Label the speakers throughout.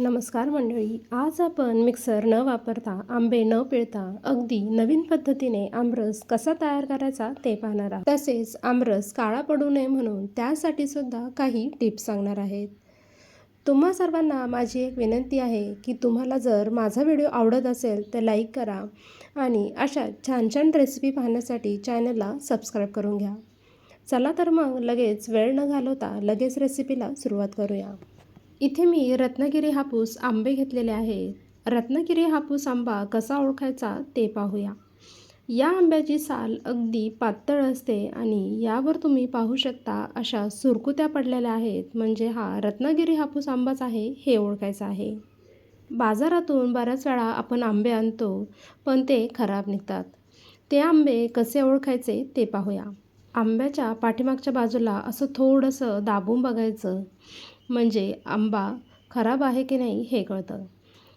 Speaker 1: नमस्कार मंडळी आज आपण मिक्सर न वापरता आंबे न पिळता अगदी नवीन पद्धतीने आमरस कसा तयार करायचा ते पाहणार आहोत. तसेच आमरस काळा पडू नये म्हणून त्यासाठी सुद्धा काही टिप्स सांगणार आहेत. तुम्हा सर्वांना माझी एक विनंती आहे की तुम्हाला जर माझा व्हिडिओ आवडत असेल तर लाईक करा आणि अशा छान छान रेसिपी पाहण्यासाठी चॅनलला सबस्क्राईब करून घ्या. चला तर मग लगेच वेळ न घालवता लगेच रेसिपीला सुरुवात करूया. इथे मी रत्नागिरी हापूस आंबे घेतलेले आहे. रत्नागिरी हापूस आंबा कसा ओळखायचा ते पाहूया. या आंब्याची साल अगदी पातळ असते आणि यावर तुम्ही पाहू शकता अशा सुरकुत्या पडलेल्या आहेत. म्हणजे हा रत्नागिरी हापूस आंबाच आहे हे ओळखायचं आहे. बाजारातून बऱ्याच वेळा आपण आंबे आणतो पण ते खराब निघतात. ते आंबे कसे ओळखायचे ते पाहूया. आंब्याच्या पाठीमागच्या बाजूला असं थोडंसं दाबून बघायचं. म्हणजे आंबा खराब आहे की नाही हे कळतं.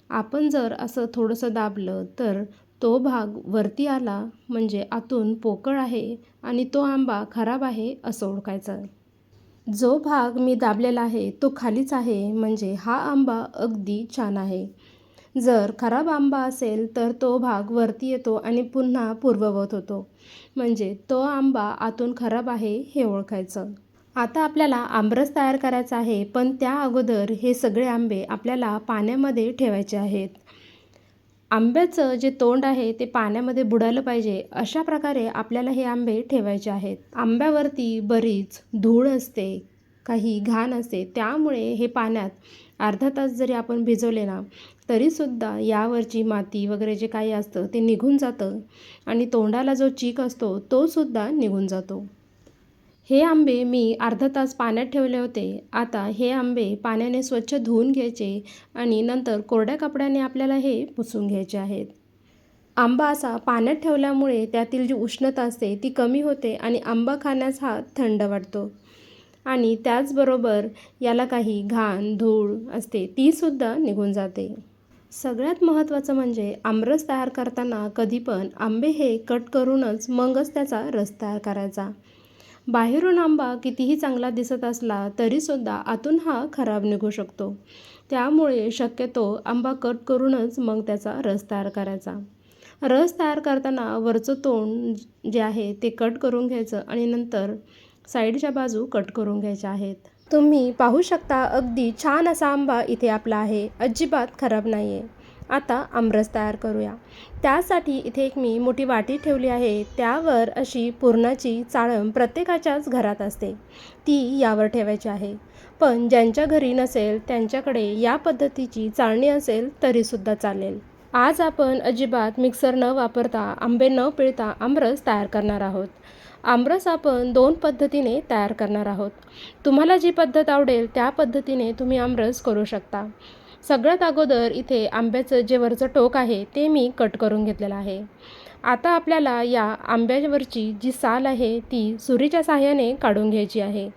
Speaker 1: आपण जर असं थोडंसं दाबलं तर तो भाग वरती आला म्हणजे आतून पोकळ आहे आणि तो आंबा खराब आहे असं ओळखायचं. जो भाग मी दाबलेला आहे तो खालीच आहे म्हणजे हा आंबा अगदी छान आहे. जर खराब आंबा असेल तर तो भाग वरती येतो आणि पुन्हा पूर्ववत होतो. म्हणजे तो आंबा आतून खराब आहे हे ओळखायचं. आता आपल्याला आमरस तयार करायचा आहे पण त्या अगोदर हे सगळे आंबे आपल्याला पाण्यामध्ये ठेवायचे आहेत. आंब्याचं जे तोंड आहे ते पाण्यामध्ये बुडालं पाहिजे. अशा प्रकारे आपल्याला हे आंबे ठेवायचे आहेत. आंब्यावरती बरीच धूळ असते काही घाण असते. त्यामुळे हे पाण्यात अर्धा तास जरी आपण भिजवले ना तरीसुद्धा यावरची माती वगैरे जे काही असतं ते निघून जातं आणि तोंडाला जो चीक असतो तोसुद्धा निघून जातो. हे आंबे मी अर्धा तास पाण्यात ठेवले होते. आता हे आंबे पाण्याने स्वच्छ धुवून घ्यायचे आणि नंतर कोरड्या कपड्याने आपल्याला हे पुसून घ्यायचे आहेत. आंबा असा पाण्यात ठेवल्यामुळे त्यातील जी उष्णता असते ती कमी होते आणि आंबा खाण्यास हा थंड वाटतो. आणि त्याचबरोबर याला काही घाण धूळ असते तीसुद्धा निघून जाते. सगळ्यात महत्त्वाचं म्हणजे आमरस तयार करताना कधी पण आंबे हे कट करूनच मगच त्याचा रस तयार करायचा. बाहेरून आंबा कितीही चांगला दिसत असला तरीसुद्धा आतून हा खराब निघू शकतो. त्यामुळे शक्यतो आंबा कट करूनच मग त्याचा रस तयार करायचा. रस तयार करताना वरचं तोंड जे आहे ते कट करून घ्यायचं आणि नंतर साईडच्या बाजू कट करून घ्यायच्या आहेत. तुम्ही पाहू शकता अगदी छान असा आंबा इथे आपला आहे. अजिबात खराब नाही आहे आता आमरस तयार करूया. त्यासाठी इथे एक मी मोठी वाटी ठेवली आहे. त्यावर अशी पुरणाची चाळण प्रत्येकाच्याच घरात असते. ती यावर ठेवायची आहे. पण ज्यांच्या घरी नसेल त्यांच्याकडे या पद्धतीची चाळणी असेल तरीसुद्धा चालेल. आज आपण अजिबात मिक्सर न वापरता आंबे न पिळता आमरस तयार करणार आहोत. आमरस आपण दोन पद्धतीने तयार करणार आहोत. तुम्हाला जी पद्धत आवडेल त्या पद्धतीने तुम्ही आमरस करू शकता. सगळ्यात अगोदर इथे आंब्याचं जे वरचं टोक आहे ते मी कट करून घेतलेलं आहे. आता आपल्याला या आंब्यावरची जी साल आहे ती सुरीच्या साह्याने काढून घ्यायची आहे.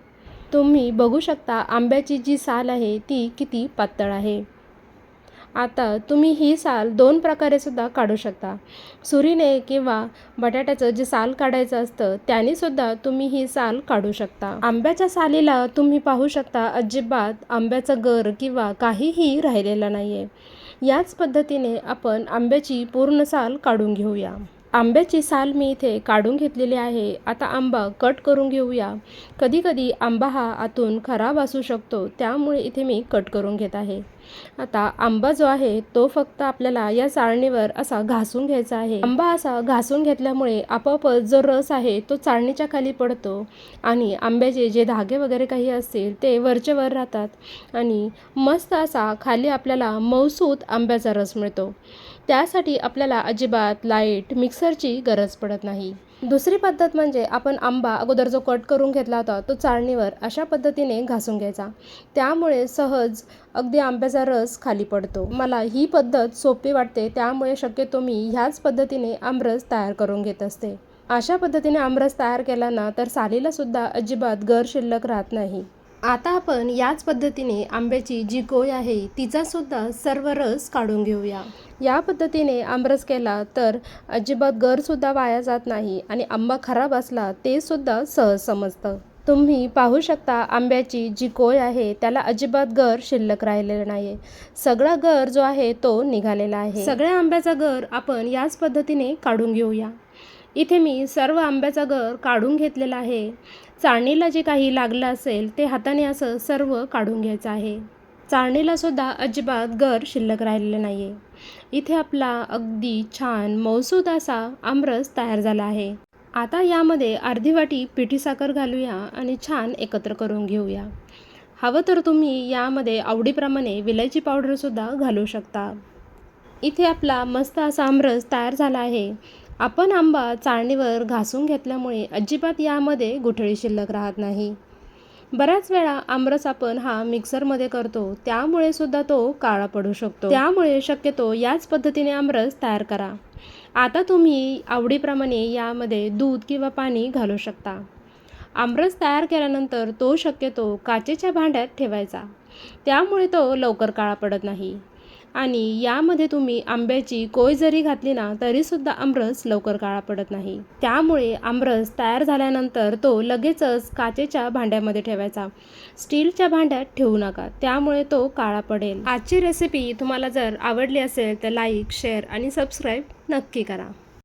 Speaker 1: तुम्ही बघू शकता आंब्याची जी साल आहे ती किती पातळ आहे. आता तुम्ही ही साल दोन प्रकारे सुद्धा काढू शकता. सुरीने किंवा बटाट्याचं जे साल काढायचं असतं त्यानेसुद्धा तुम्ही ही साल काढू शकता. आंब्याच्या सालीला तुम्ही पाहू शकता अजिबात आंब्याचा गर किंवा काहीही राहिलेला नाही आहे याच पद्धतीने आपण आंब्याची पूर्ण साल काढून घेऊया. आंब्याची साल मी इथे काढून घेतलेली आहे. आता आंबा कट करून घेऊया. कधीकधी आंबा हा आतून खराब असू शकतो त्यामुळे इथे मी कट करून घेत आहे. आता आंबा जो आहे तो फक्त आपल्याला या चाळणीवर असा घासून घ्यायचा आहे. आंबा असा घासून घेतल्यामुळे आपोआप जो रस आहे तो चाळणीच्या खाली पडतो आणि आंब्याचे जे धागे वगैरे काही असतील ते वरचे वर राहतात आणि मस्त असा खाली आपल्याला मौसूत आंब्याचा रस मिळतो. त्यासाठी आपल्याला अजिबात लाइट मिक्सरची गरज पडत नाही. दुसरी पद्धत म्हणजे आपण आंबा अगोदर जो कट करून घेतला होता तो चाळणीवर अशा पद्धतीने घासून घ्यायचा. त्यामुळे सहज अगदी आंब्याचा रस खाली पडतो. मला ही पद्धत सोपी वाटते त्यामुळे शक्यतो मी ह्याच पद्धतीने आमरस तयार करून घेत असते. अशा पद्धतीने आमरस तयार केला ना तर सालीलासुद्धा अजिबात गर शिल्लक राहत नाही. आता आपण याच पद्धतीने आंब्याची जी कोय आहे तिचासुद्धा सर्व रस काढून घेऊया. या पद्धतीने आमरस केला तर अजिबात गरसुद्धा वाया जात नाही आणि आंबा खराब असला ते सुद्धा सहज समजतं. तुम्ही पाहू शकता आंब्याची जी कोय आहे त्याला अजिबात गर शिल्लक राहिलेला नाही सगळा गर जो आहे तो निघालेला आहे. सगळ्या आंब्याचा गर आपण याच पद्धतीने काढून घेऊया. इथे मी सर्व आंब्याचा गर काढून घेतलेला आहे. चाळणीला जे काही लागलं असेल ते हाताने असं सर्व काढून घ्यायचं आहे. चाळणीला सुद्धा अजिबात गर शिल्लक राहिलेला नाही आहे इथे आपला अगदी छान मौसूद असा आमरस तयार झाला आहे. आता यामध्ये अर्धी वाटी पिठी साखर घालूया आणि छान एकत्र करून घेऊया. हवं तर तुम्ही यामध्ये आवडीप्रमाणे विलायची पावडरसुद्धा घालू शकता. इथे आपला मस्त असा आमरस तयार झाला आहे. आपण आंबा चाळणीवर घासून घेतल्यामुळे अजिबात यामध्ये गुठळी शिल्लक राहत नाही. बऱ्याच वेळा आमरस आपण हा मिक्सरमध्ये करतो त्यामुळे सुद्धा तो काळा पडू शकतो. त्यामुळे शक्यतो याच पद्धतीने आमरस तयार करा. आता तुम्ही आवडीप्रमाणे यामध्ये दूध किंवा पाणी घालू शकता. आमरस तयार केल्यानंतर तो शक्यतो काचेच्या भांड्यात ठेवायचा. त्यामुळे तो लवकर काळा पडत नाही. आणि यामध्ये तुम्ही आंब्याची कोय जरी घातली ना तरीसुद्धा आमरस लवकर काळा पडत नाही. त्यामुळे आमरस तयार झाल्यानंतर तो लगेचच काचेच्या भांड्यामध्ये ठेवायचा. स्टीलच्या भांड्यात ठेवू नका त्यामुळे तो काळा पडेल. आजची रेसिपी तुम्हाला जर आवडली असेल तर लाईक शेअर आणि सबस्क्राईब नक्की करा.